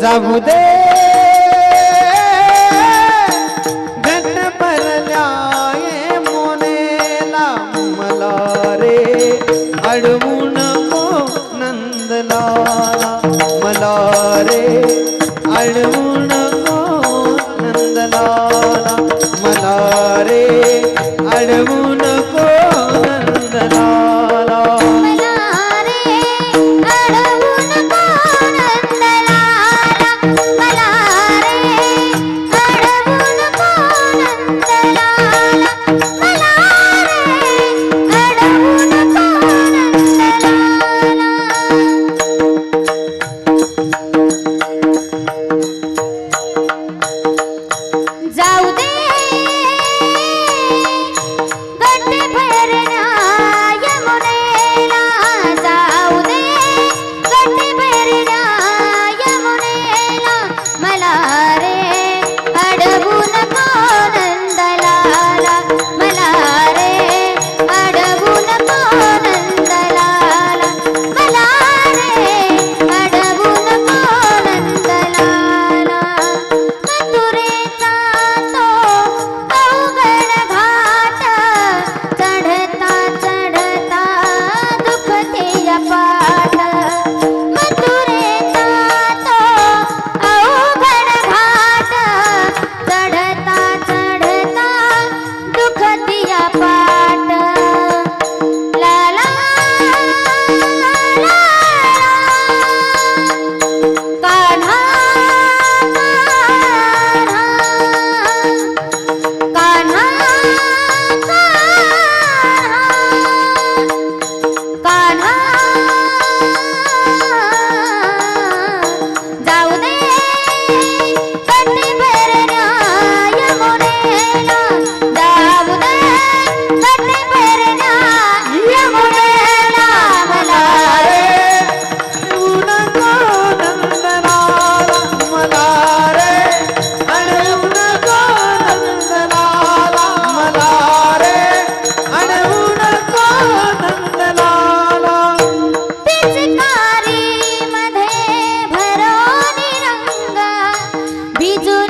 जागू दे पर भरल्याये मोनेला मला रे अडवून मो नंदला मला रे अडवून do